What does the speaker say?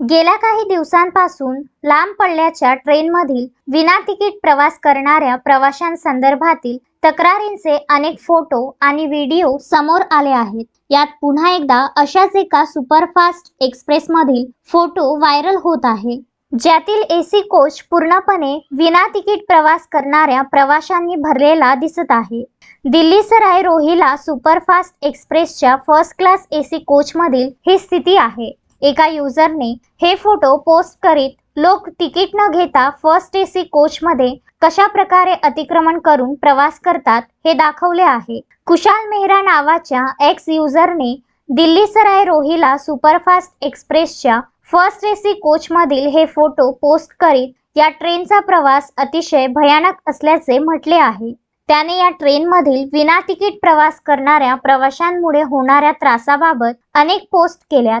गेल्या काही दिवसांपासून लांब पल्ल्याच्या ट्रेनमधील विना तिकीट प्रवास करणाऱ्या प्रवाशांसंदर्भातील तक्रारींचे अनेक फोटो आणि व्हिडिओ समोर आले आहेत. यात पुन्हा एकदा अशाच एका सुपरफास्ट एक्सप्रेसमधील फोटो व्हायरल होत आहे. ज्यातील एसी कोच पूर्णपणे विना तिकीट प्रवास करणाऱ्या प्रवाशांनी भरलेला दिसत आहे. दिल्ली सराय रोहिला सुपरफास्ट एक्सप्रेसच्या फर्स्ट क्लास एसी कोचमधील ही स्थिती आहे. एका युजरने हे फोटो पोस्ट करीत लोक तिकीट न घेता फर्स्ट एसी कोचमध्ये कशा प्रकारे अतिक्रमण करून प्रवास करतात हे दाखवले आहे. कुशाल मेहरा नावाच्या एक्स युजरने दिल्ली सराय रोहिला सुपरफास्ट एक्सप्रेसच्या फर्स्ट एसी कोचमधील हे फोटो पोस्ट करीत या ट्रेनचा प्रवास अतिशय भयानक असल्याचे म्हटले आहे. त्याने या ट्रेनमधील विना तिकीट प्रवास करणाऱ्या प्रवाशांमुळे होणाऱ्या त्रासाबाबत अनेक पोस्ट केल्यात.